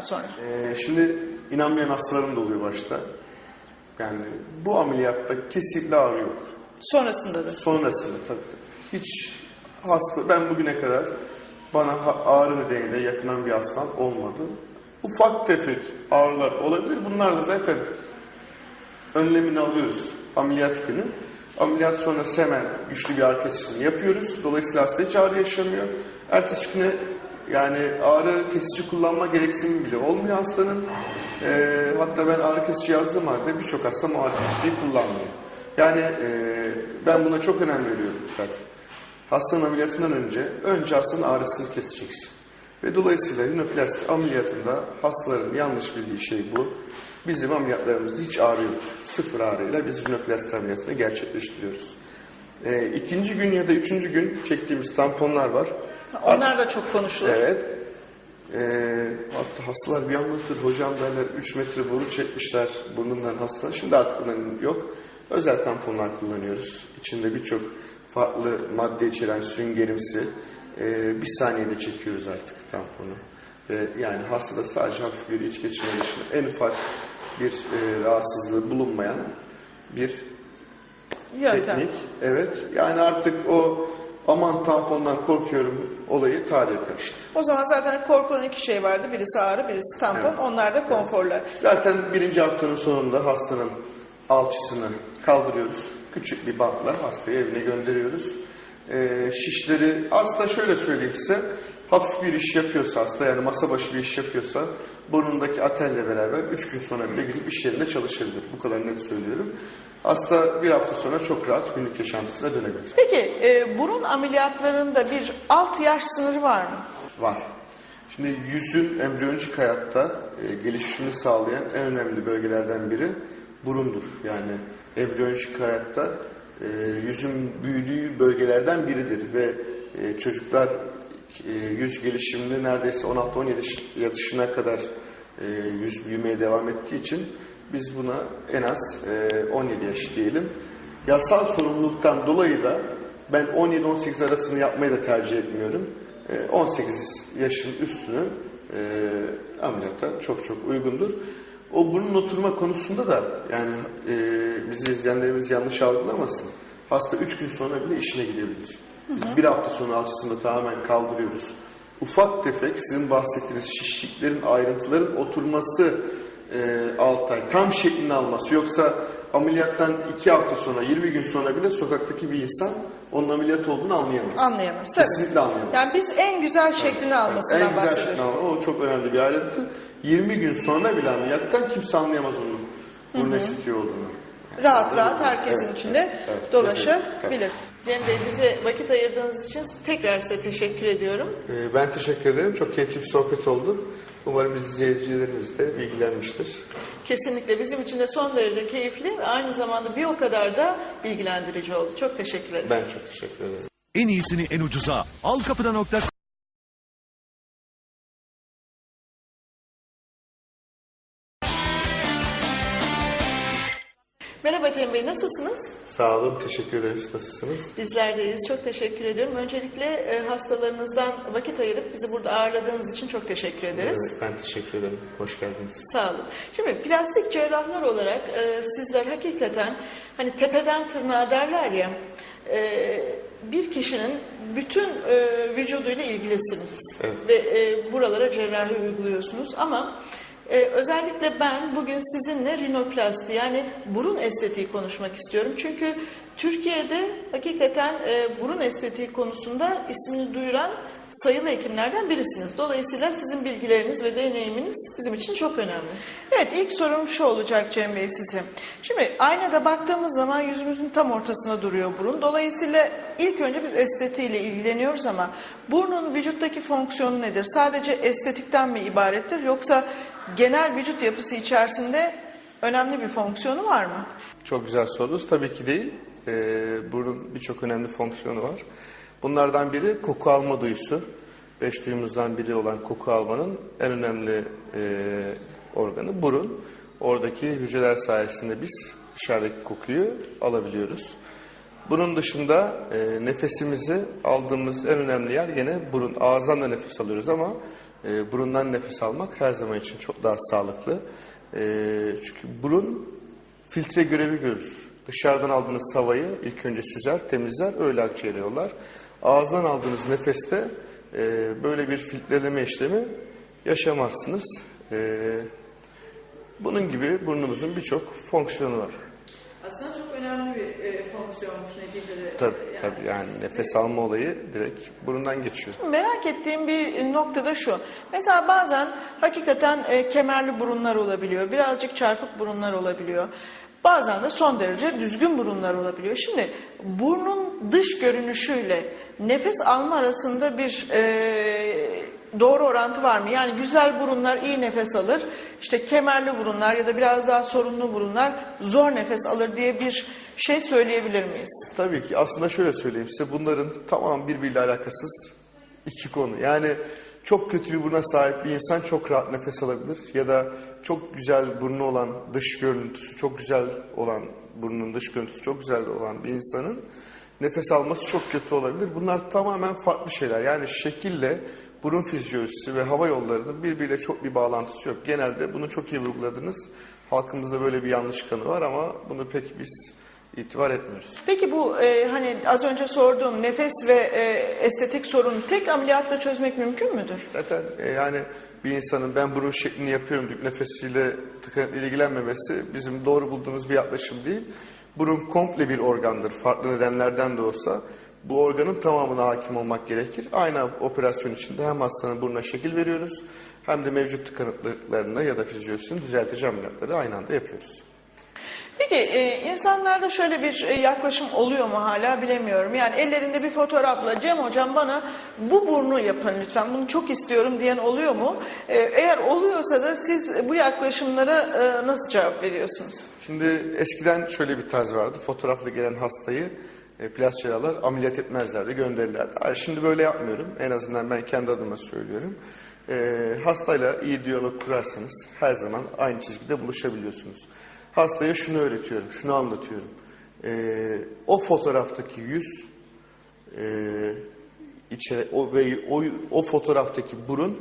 sonra. Ee, şimdi inanmayan hastalarım da oluyor başta. Yani bu ameliyatta kesinlikle ağrı yok. Sonrasında da. Sonrasında tabii tabii. Hiç hasta, ben bugüne kadar bana ağrı nedeniyle yakınan bir hastam olmadı. Ufak tefek ağrılar olabilir. Bunlar da zaten önlemini alıyoruz ameliyat günü. Ameliyat sonrası hemen güçlü bir kesicini yapıyoruz. Dolayısıyla hasta hiç ağrı yaşamıyor. Ertesi güne yani ağrı kesici kullanma gereksinimi bile olmuyor hastanın. Ee, hatta ben ağrı kesici yazdığım halde birçok hastam ağrı kesiciyi kullanmıyor. Yani e, ben buna çok önem veriyorum zaten. Hastanın ameliyatından önce, önce hastanın ağrısını keseceksin. Ve dolayısıyla rinoplasti ameliyatında hastaların yanlış bildiği şey bu. Bizim ameliyatlarımızda hiç ağrı yok. Sıfır ağrıyla biz rinoplasti ameliyatını gerçekleştiriyoruz. Ee, ikinci gün ya da üçüncü gün çektiğimiz tamponlar var. Onlar da çok konuşulur. Evet. Ee, hatta hastalar bir anlatır. Hocam derler 3 metre boru çekmişler burnundan hasta. Şimdi artık bunların yok. Özel tamponlar kullanıyoruz. İçinde birçok farklı madde içeren süngerimsi. Ee, bir saniyede çekiyoruz artık tamponu. Ve yani hastada sadece hafif bir iç geçirme dışında en ufak bir e, rahatsızlığı bulunmayan bir Yöntem. teknik. Evet. Yani artık o aman tampondan korkuyorum olayı tarihe karıştı. O zaman zaten korkulan iki şey vardı. Birisi ağrı, birisi tampon. Evet. Onlar da konforlar. Zaten birinci haftanın sonunda hastanın alçısını kaldırıyoruz. Küçük bir bantla hastayı evine gönderiyoruz. Ee, şişleri aslında şöyle söyleyeyim size. Hafif bir iş yapıyorsa hasta yani masa başı bir iş yapıyorsa burnundaki atelle beraber 3 gün sonra bile gidip iş yerinde çalışabilir. Bu kadar net söylüyorum. Hasta bir hafta sonra çok rahat günlük yaşantısına dönebilir. Peki e, burun ameliyatlarında bir alt yaş sınırı var mı? Var. Şimdi yüzün embriyolojik hayatta e, gelişimini sağlayan en önemli bölgelerden biri burundur. Yani embriyolojik hayatta e, yüzün büyüdüğü bölgelerden biridir ve e, çocuklar e, yüz gelişimini neredeyse 16-17 yaşına kadar e, yüz büyümeye devam ettiği için biz buna en az e, 17 yaş diyelim. Yasal sorumluluktan dolayı da ben 17-18 arasını yapmayı da tercih etmiyorum. E, 18 yaşın üstünü e, ameliyata çok çok uygundur. O burnun oturma konusunda da yani e, bizi izleyenlerimiz yanlış algılamasın. Hasta 3 gün sonra bile işine gidebilir. Biz bir hafta sonra alçısını da tamamen kaldırıyoruz. Ufak tefek sizin bahsettiğiniz şişliklerin, ayrıntıların oturması e, 6 ay tam şeklini alması. Yoksa ameliyattan 2 hafta sonra 20 gün sonra bile sokaktaki bir insan onun ameliyat olduğunu anlayamaz. Anlayamaz tabii. Kesinlikle anlayamaz. Yani biz en güzel şeklini almasından en güzel bahsediyoruz. şeklini almak. O çok önemli bir ayrıntı. 20 gün sonra bile ameliyattan kimse anlayamaz onun burun estetiği olduğunu. Rahat rahat herkesin içinde Evet, dolaşabilir. Cem Bey bize vakit ayırdığınız için tekrar size teşekkür ediyorum. Ee, Ben teşekkür ederim. Çok keyifli bir sohbet oldu. Umarım izleyicilerimiz de bilgilenmiştir. Kesinlikle bizim için de son derece keyifli ve aynı zamanda bir o kadar da bilgilendirici oldu. Çok teşekkür ederim. Ben çok teşekkür ederim. En iyisini en ucuza alkapıda.com Merhaba Cem Bey nasılsınız? Sağ olun, teşekkür ederim. Siz nasılsınız? Bizler deyiz. Çok teşekkür ediyorum. Öncelikle e, hastalarınızdan vakit ayırıp bizi burada ağırladığınız için çok teşekkür ederiz. Evet, ben teşekkür ederim. Hoş geldiniz. Sağ olun. Şimdi plastik cerrahlar olarak e, sizler hakikaten hani tepeden tırnağa derler ya e, bir kişinin bütün e, vücuduyla ilgilisiniz Evet. ve e, buralara cerrahi uyguluyorsunuz ama e, özellikle ben bugün sizinle rinoplasti yani burun estetiği konuşmak istiyorum çünkü Türkiye'de hakikaten e, burun estetiği konusunda ismini duyuran sayılı hekimlerden birisiniz. Dolayısıyla sizin bilgileriniz ve deneyiminiz bizim için çok önemli. Evet ilk sorum şu olacak Cem Bey size. Şimdi aynada baktığımız zaman yüzümüzün tam ortasında duruyor burun. Dolayısıyla ilk önce biz estetiğiyle ilgileniyoruz ama burnun vücuttaki fonksiyonu nedir? Sadece estetikten mi ibarettir yoksa genel vücut yapısı içerisinde önemli bir fonksiyonu var mı? Çok güzel sorunuz. Tabii ki değil. Ee, burun birçok önemli fonksiyonu var. Bunlardan biri koku alma duyusu. Beş duyumuzdan biri olan koku almanın en önemli e, organı burun. Oradaki hücreler sayesinde biz dışarıdaki kokuyu alabiliyoruz. Bunun dışında e, nefesimizi aldığımız en önemli yer gene burun. Ağızdan da nefes alıyoruz ama E, burundan nefes almak her zaman için çok daha sağlıklı. E, çünkü burun filtre görevi görür. Dışarıdan aldığınız havayı ilk önce süzer, temizler, öyle akciğere yollar. Ağızdan aldığınız nefeste e, böyle bir filtreleme işlemi yaşamazsınız. E, bunun gibi burnumuzun birçok fonksiyonu var. Aslında çok önemli bir fonksiyonmuş neticede. Tabii Yani. tabii yani nefes alma olayı direkt burundan geçiyor. Merak ettiğim bir nokta da şu. Mesela bazen hakikaten e, kemerli burunlar olabiliyor. Birazcık çarpık burunlar olabiliyor. Bazen de son derece düzgün burunlar olabiliyor. Şimdi burnun dış görünüşüyle nefes alma arasında bir e, doğru orantı var mı? Yani güzel burunlar iyi nefes alır. İşte kemerli burunlar ya da biraz daha sorunlu burunlar zor nefes alır diye bir şey söyleyebilir miyiz? Tabii ki aslında şöyle söyleyeyim size bunların tamam birbiriyle alakasız iki konu. Yani çok kötü bir buruna sahip bir insan çok rahat nefes alabilir ya da çok güzel burnu olan dış görüntüsü çok güzel olan burnunun dış görüntüsü çok güzel olan bir insanın nefes alması çok kötü olabilir. Bunlar tamamen farklı şeyler. Yani şekille burun fizyolojisi ve hava yollarının birbiriyle çok bir bağlantısı yok. Genelde bunu çok iyi vurguladınız. Halkımızda böyle bir yanlış kanı var ama bunu pek biz itibar etmiyoruz. Peki bu e, hani az önce sorduğum nefes ve e, estetik sorunu tek ameliyatla çözmek mümkün müdür? Zaten e, yani bir insanın ben burun şeklini yapıyorum deyip nefesiyle tıkanıkla ilgilenmemesi bizim doğru bulduğumuz bir yaklaşım değil. Burun komple bir organdır. Farklı nedenlerden de olsa bu organın tamamına hakim olmak gerekir. Aynı operasyon içinde hem hastanın burnuna şekil veriyoruz hem de mevcut tıkanıklıklarını ya da fizyolojisini düzeltici ameliyatları aynı anda yapıyoruz. Peki e, insanlarda şöyle bir e, yaklaşım oluyor mu hala bilemiyorum. Yani ellerinde bir fotoğrafla Cem hocam bana bu burnu yapın lütfen bunu çok istiyorum diyen oluyor mu? E, eğer oluyorsa da siz bu yaklaşımlara e, nasıl cevap veriyorsunuz? Şimdi eskiden şöyle bir tarz vardı. Fotoğrafla gelen hastayı e, ameliyat etmezlerdi, gönderirlerdi. Şimdi böyle yapmıyorum. En azından ben kendi adıma söylüyorum. E, hastayla iyi diyalog kurarsanız her zaman aynı çizgide buluşabiliyorsunuz. Hastaya şunu öğretiyorum, şunu anlatıyorum. E, o fotoğraftaki yüz e, içeri, o ve o, o fotoğraftaki burun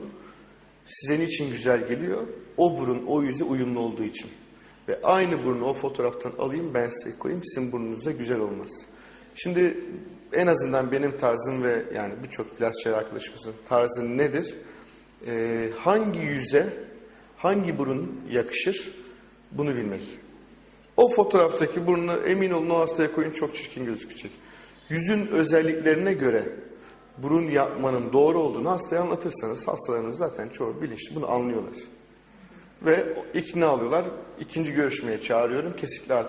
size niçin güzel geliyor? O burun o yüze uyumlu olduğu için. Ve aynı burnu o fotoğraftan alayım ben size koyayım sizin burnunuzda güzel olmaz. Şimdi en azından benim tarzım ve yani birçok plastikçi arkadaşımızın tarzı nedir? Ee, hangi yüze hangi burun yakışır bunu bilmek. O fotoğraftaki burnunu emin olun o hastaya koyun çok çirkin gözükecek. Yüzün özelliklerine göre burun yapmanın doğru olduğunu hastaya anlatırsanız hastalarınız zaten çoğu bilinçli bunu anlıyorlar. Ve ikna alıyorlar. İkinci görüşmeye çağırıyorum. Kesinlikle artık